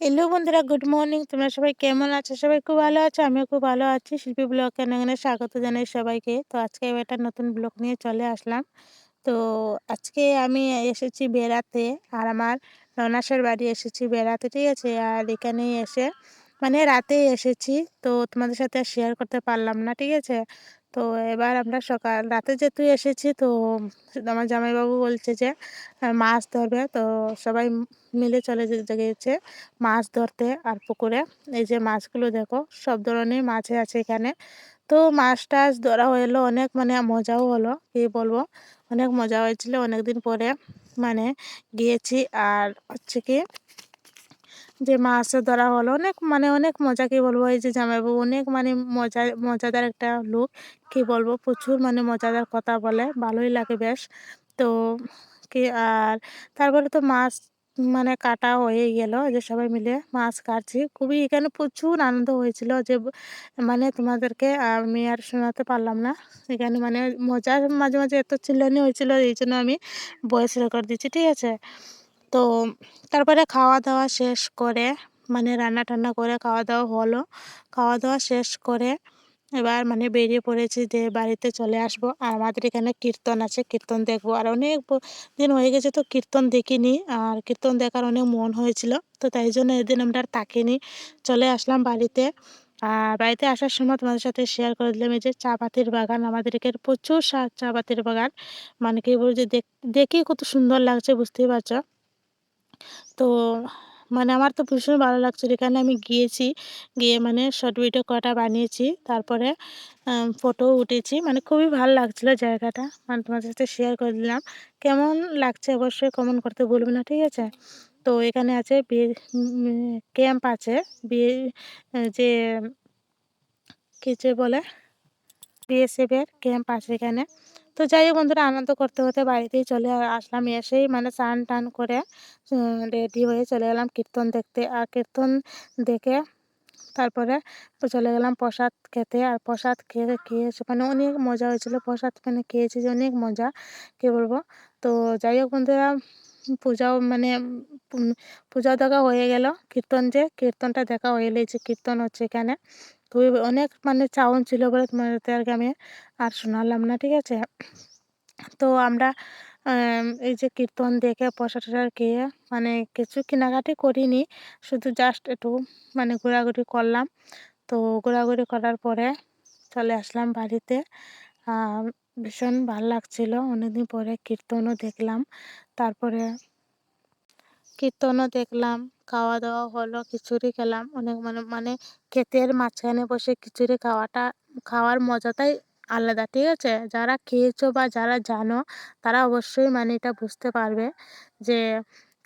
Hello বন্ধুরা good morning তোমরা সবাই কেমন আছো? সবাই খুব ভালো আছো? আমিও খুব ভালো আছি। শিল্পী ব্লগ কেন স্বাগত জানাই সবাইকে। তো আজকে একটা নতুন ব্লগ নিয়ে চলে আসলাম। তো আজকে আমি এসেছি বেড়াতে আর আমার ননাসের বাড়ি এসেছি বেড়াতে, ঠিক আছে? আর এখানেই এসে মানে রাতেই এসেছি। তো তোমাদের সাথে শেয়ার করতে পারলাম না, ঠিক আছে? তো এবার আমরা সকাল, রাতে যেহেতু এসেছি তো আমার জামাইবাবু বলছে যে মাছ ধরবে। তো সবাই মিলে চলে গিয়েছে মাছ ধরতে আর পুকুরে। এই যে মাছগুলো দেখো, সব ধরনের মাছ আছে এখানে। তো মাছ টাছ ধরা হলো অনেক মানে মজাও হলো, কি বলব? অনেক মজা হয়েছিল। অনেক দিন পরে মানে গিয়েছি। আর হচ্ছে কি যে মাছ ধরা হলো অনেক মানে অনেক মজা কি বলব? এই যে জামাইবাবু অনেক মানে মজা, মজাদার একটা লোক কি বলব? প্রচুর মানে মজাদার কথা বলে, ভালোই লাগে বেশ। তো কি আর তারপরে তো মাছ মানে কাটা হয়ে গেল যে সবাই মিলে মাছ কাটছি। খুবই এখানে প্রচুর আনন্দ হয়েছিল যে মানে তোমাদেরকে আমি আর শোনাতে পারলাম না। এখানে মানে মজার মাঝে মাঝে এত চিল্লানি হয়েছিল, এই জন্য আমি ভয়েস রেকর্ড দিচ্ছি, ঠিক আছে? তো তারপরে খাওয়া দাওয়া শেষ করে মানে রান্না টান্না করে খাওয়া দাওয়া হলো। খাওয়া দাওয়া শেষ করে এবার মানে বেরিয়ে পড়েছি যে বাড়িতে চলে আসব। আর আমাদের এখানে কীর্তন আছে, কীর্তন দেখব। আর অনেক দিন হয়ে গেছে তো কীর্তন দেখিনি। আর কীর্তন দেখার অনেক মন হয়েছিল। তো তাই জন্য এদিন আমরা আর তাকিনি চলে আসলাম বাড়িতে। আর বাড়িতে আসার সময় তোমাদের সাথে শেয়ার করে দিলাম এই যে চা পাতির বাগান। আমাদের এখানে প্রচুর চা পাতির বাগান। মানে কি বলছে দেখি কত সুন্দর লাগছে, বুঝতেই পারছ? তো মানে আমার তো ভীষণ ভালো লাগছিল। এখানে আমি গিয়েছি, গিয়ে মানে শর্ট ভিডিও কটা বানিয়েছি, তারপরে ফটো উঠেছি। মানে খুবই ভালো লাগছিল জায়গাটা। মানে তোমাদের সাথে শেয়ার করে দিলাম। কেমন লাগছে অবশ্যই কমেন্ট করতে বলবে না, ঠিক আছে? তো এখানে আছে বিয়ে ক্যাম্প আছে। বিয়ে যে, কী যে বলে? বিএসএফের ক্যাম্প আছে এখানে। তো যাই হোক বন্ধুরা, আনন্দ করতে হতে বাড়িতেই চলে আসলাম। এসেই মানে স্নান টান করে রেডি হয়ে চলে গেলাম কীর্তন দেখতে। আর কীর্তন দেখে তারপরে চলে গেলাম প্রসাদ খেতে। আর প্রসাদ খেয়ে খেয়ে মানে অনেক মজা হয়েছিল। প্রসাদ মানে খেয়েছি যে অনেক মজা, কী বলব? তো যাই হোক বন্ধুরা, পূজাও মানে পূজা দেখা হয়ে গেল। কীর্তন যে, কীর্তনটা দেখা হয়ে গেছে কীর্তন হচ্ছে এখানে। খুবই অনেক মানে চাউন ছিল বলে তোমাদেরকে আমি আর শোনালাম না, ঠিক আছে? তো আমরা এই যে কীর্তন দেখে প্রসাদ টসাদ খেয়ে মানে কিছু কেনাকাটি করিনি, শুধু জাস্ট একটু মানে ঘোরাঘুরি করলাম। তো ঘোরাঘুরি করার পরে চলে আসলাম বাড়িতে। ভীষণ ভালো লাগছিল। অনেকদিন পরে কীর্তনও দেখলাম। তারপরে কীর্তনও দেখলাম খাওয়া দাওয়া হলো, খিচুড়ি খেলাম। অনেক মানে মানে ক্ষেতের মাঝখানে বসে খিচুড়ি খাওয়াটা, খাওয়ার মজাটাই আলাদা, ঠিক আছে? যারা খেয়েছো বা যারা জানো, তারা অবশ্যই মানে এটা বুঝতে পারবে যে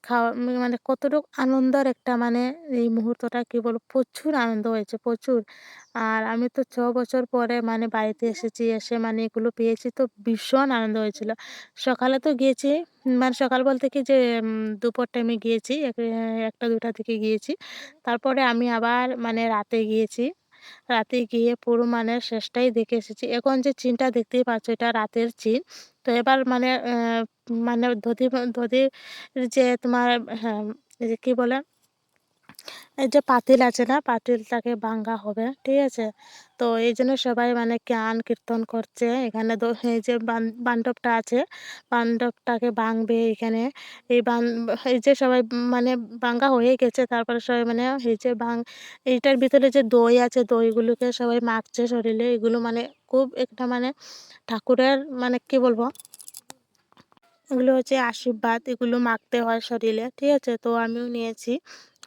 খাওয়া মানে কতটুকু আনন্দের একটা মানে এই মুহূর্তটা কী বলব? প্রচুর আনন্দ হয়েছে, প্রচুর। আর আমি তো ছ বছর পরে মানে বাড়িতে এসেছি, এসে মানে এগুলো পেয়েছি তো ভীষণ আনন্দ হয়েছিল। সকালে তো গিয়েছি মানে সকাল বলতে কি যে দুপুর টাইমে গিয়েছি একটা দুটা থেকে গিয়েছি। তারপরে আমি আবার মানে রাতে গিয়েছি। রাতে গিয়ে পুরো মানে শেষটাই দেখে এসেছি। এখন যে চিনটা দেখতেই পাচ্ছ এটা রাতের চিন। তো এবার মানে মানে ধদি ধদি যে তোমার হ্যাঁ কী বলে এই যে পাতিল আছে না, পাতিলটাকে ভাঙ্গা হবে, ঠিক আছে? তো এই জন্য সবাই মানে গান কীর্তন করছে। এখানে এই যে বান্ধবটা আছে, বান্ধবটাকে ভাঙবে এখানে। এই বান, এই যে সবাই মানে ভাঙ্গা হয়ে গেছে, তারপরে সবাই মানে এই যে ভাঙ, এইটার ভিতরে যে দই আছে, দইগুলোকে সবাই মাখছে শরীরে। এগুলো মানে খুব একটা মানে ঠাকুরের মানে কি বলব? এগুলো হচ্ছে আশীর্বাদ, এগুলো মাখতে হয় শরীরে, ঠিক আছে? তো আমিও নিয়েছি।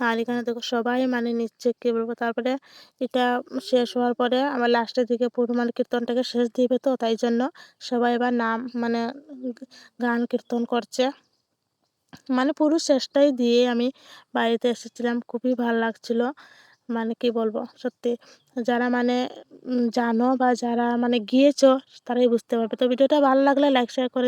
আর এখানে দেখো সবাই মানে নিচ্ছে, কী বলব? তারপরে এটা শেষ হওয়ার পরে আমার লাস্টের দিকে মানে কীর্তনটাকে শেষ দিবে তো, তাই জন্য সবাই এবার নাম মানে গান কীর্তন করছে। মানে পুরো শেষটাই দিয়ে আমি বাড়িতে এসেছিলাম, খুবই ভালো লাগছিল। মানে কি বলব? সত্যি যারা মানে জানো বা যারা মানে গিয়েছো, তারাই বুঝতে পারবে। তো ভিডিওটা ভালো লাগলে লাইক শেয়ার করে